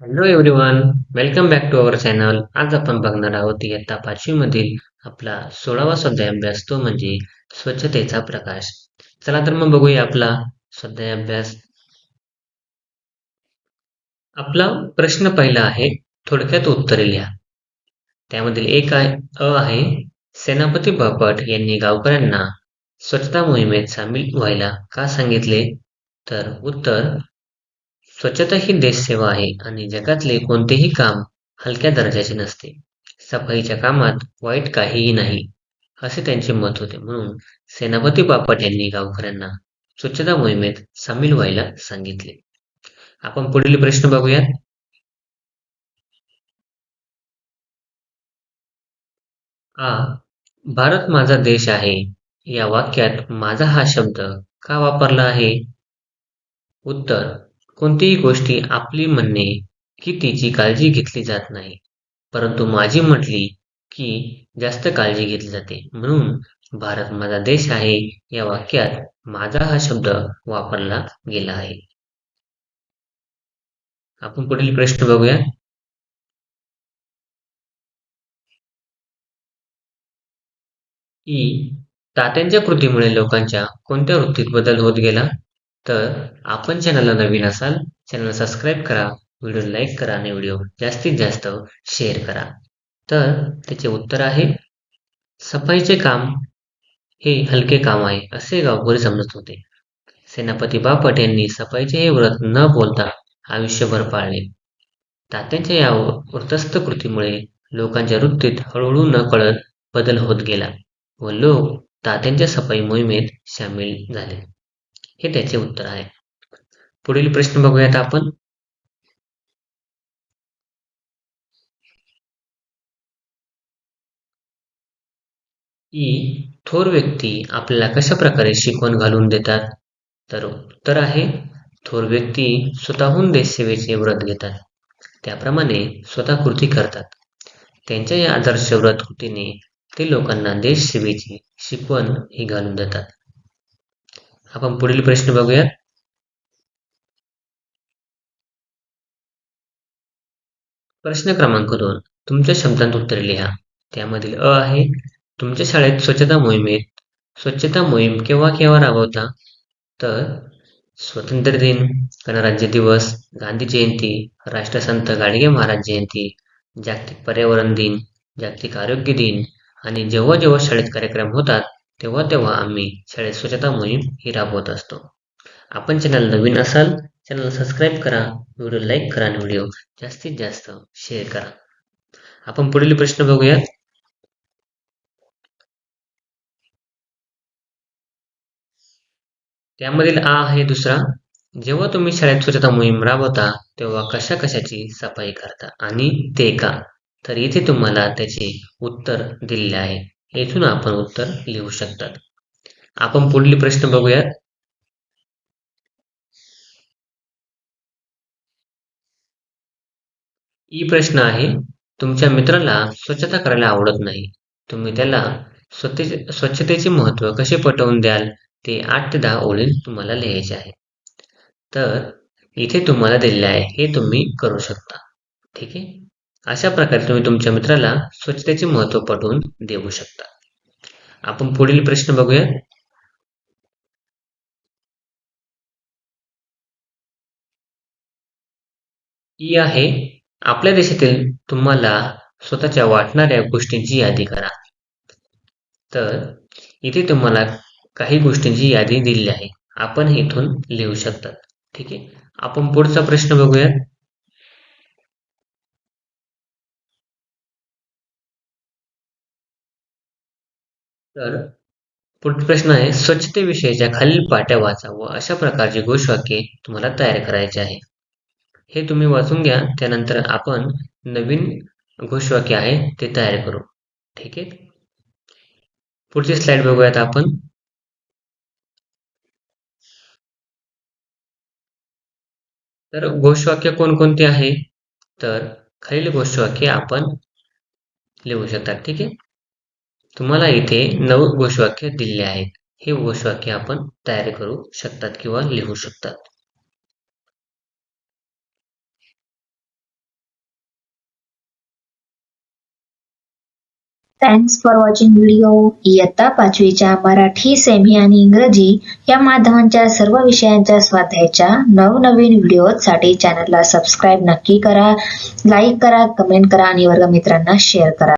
Hello everyone welcome back to our channel आज आपण बघणार आहोत इयत्ता पाचवी मधील आपला सोळावा स्वाध्याय अभ्यास तो म्हणजे स्वच्छतेचा प्रकाश. चला तर मग बघूया आपला स्वाध्याय अभ्यास. आपला प्रश्न पहिला आहे थोडक्यात उत्तरे लिहा. त्यामधील एक आहे अ आहे सेनापती बापट यांनी गावकऱ्यांना स्वच्छता मोहिमेत सामील व्हायला का सांगितले? तर उत्तर स्वच्छता ही देशसेवा आहे आणि जगातले कोणतेही काम हलक्या दर्जाचे नसते. सफाईच्या कामात वाईट काहीही नाही असे त्यांचे मत होते. म्हणून सेनापती बापट यांनी गावकऱ्यांना स्वच्छता मोहिमेत सामील व्हायला सांगितले. आपण पुढील प्रश्न बघूयात. आ भारत माझा देश आहे. या वाक्यात माझा हा शब्द का वापरला आहे? उत्तर कोणतीही गोष्टी आपली म्हणणे की तिची काळजी घेतली जात नाही. परंतु माझी म्हटली की जास्त काळजी घेतली जाते. म्हणून भारत माझा देश आहे या वाक्यात माझा हा शब्द वापरला गेला आहे. आपण पुढील प्रश्न बघूया. ई. तात्यांच्या कृतीमुळे लोकांच्या कोणत्या वृत्तीत बदल होत गेला? तर आपण चॅनलला नवीन असाल चॅनल सबस्क्राईब करा व्हिडिओ लाईक करा आणि व्हिडिओ जास्तीत जास्त शेअर करा. तर त्याचे उत्तर आहे सफाईचे काम हे हलके काम आहे असे गावकरी समजत होते. सेनापती बापट यांनी सफाईचे हे व्रत न बोलता आयुष्यभर पाळले. तात्यांच्या या वृतस्थ कृतीमुळे लोकांच्या वृत्तीत हळूहळू न कळत बदल होत गेला व लोक तात्यांच्या सफाई मोहिमेत सामील झाले. हे त्याचे उत्तर आहे. पुढील प्रश्न बघूयात आपण. ई. थोर व्यक्ती आपल्याला कशा प्रकारे शिकवण घालून देतात? तर उत्तर आहे थोर व्यक्ती स्वतःहून देशसेवेचे व्रत घेतात. त्याप्रमाणे स्वतः कृती करतात. त्यांच्या या आदर्श व्रत कृतीने ते लोकांना देशसेवेची शिकवण ही घालून देतात. आपण पुढील प्रश्न बघूयात प्रश्न क्रमांक दोन. तुमच्या शब्दांत उत्तरे लिहा. त्यामधील अ आहे तुमच्या शाळेत स्वच्छता मोहिमेत स्वच्छता मोहीम केव्हा केव्हा राबवता? तर स्वातंत्र्य दिन गणराज्य दिवस गांधी जयंती राष्ट्रसंत गाडगे महाराज जयंती जागतिक पर्यावरण दिन जागतिक आरोग्य दिन आणि जेव्हा जेव्हा शाळेत कार्यक्रम होतात तेव्हा तेव्हा आम्ही शाळेत स्वच्छता मोहीम ही राबवत असतो. आपण चॅनल नवीन असाल चॅनल सबस्क्राईब करा व्हिडिओ लाईक करा आणि व्हिडिओ जास्तीत जास्त शेअर करा. आपण पुढील प्रश्न बघूयात. त्यामधील आ आहे दुसरा. जेव्हा तुम्ही शाळेत स्वच्छता मोहीम राबवता तेव्हा कशा कशाची सफाई करता आणि ते का? तर इथे तुम्हाला त्याचे उत्तर दिलेले आहे. येथून आपण उत्तर लिहू शकतात. आपण पुढील प्रश्न बघूयात. ई प्रश्न आहे तुमच्या मित्राला स्वच्छता करायला आवडत नाही. तुम्ही त्याला स्वच्छते स्वच्छतेचे महत्त्व कसे पटवून द्याल? ते आठ ते दहा ओळी तुम्हाला लिहायचे आहे. तर इथे तुम्हाला दिलेले आहे हे तुम्ही करू शकता. ठीक आहे? अशा प्रकारे तुम्ही तुमच्या मित्राला स्वच्छतेचे महत्त्व पटवून देऊ शकता. आपण पुढील प्रश्न बघूया. ई आहे आपल्या देशातील तुम्हाला स्वतःच्या वाटणाऱ्या गोष्टींची यादी करा. तर इथे तुम्हाला काही गोष्टींची यादी दिलेली आहे. आपण इथून लिहू शकतात ठीक आहे? आपण पुढचा प्रश्न बघूया. तर पुढचा प्रश्न आहे स्वच्छतेविषयीच्या खालील पाट्या वाचा व अशा प्रकारची घोषवाक्ये तुम्हाला तयार करायची आहे. हे तुम्ही वाचून घ्या त्यानंतर आपण नवीन घोषवाक्य आहे ते तयार करू. ठीक आहे? पुढची स्लाइड बघूयात आपण. तर घोषवाक्य कोणकोणते आहे? तर खालील घोषवाक्य आपण लिहू शकतात ठीक आहे? तुम्हाला इथे नऊ घोषवाक्य दिले आहेत. हे घोषवाक्य आपण तयार करू शकतात किंवा लिहू शकतात. थँक्स फॉर वॉचिंग व्हिडिओ इयत्ता पाचवीच्या मराठी सेमी आणि इंग्रजी या माध्यमांच्या सर्व विषयांच्या स्वाध्यायाच्या नवनवीन व्हिडिओसाठी चॅनलला सबस्क्राईब नक्की करा. लाईक करा कमेंट करा आणि वर्गमित्रांना शेअर करा.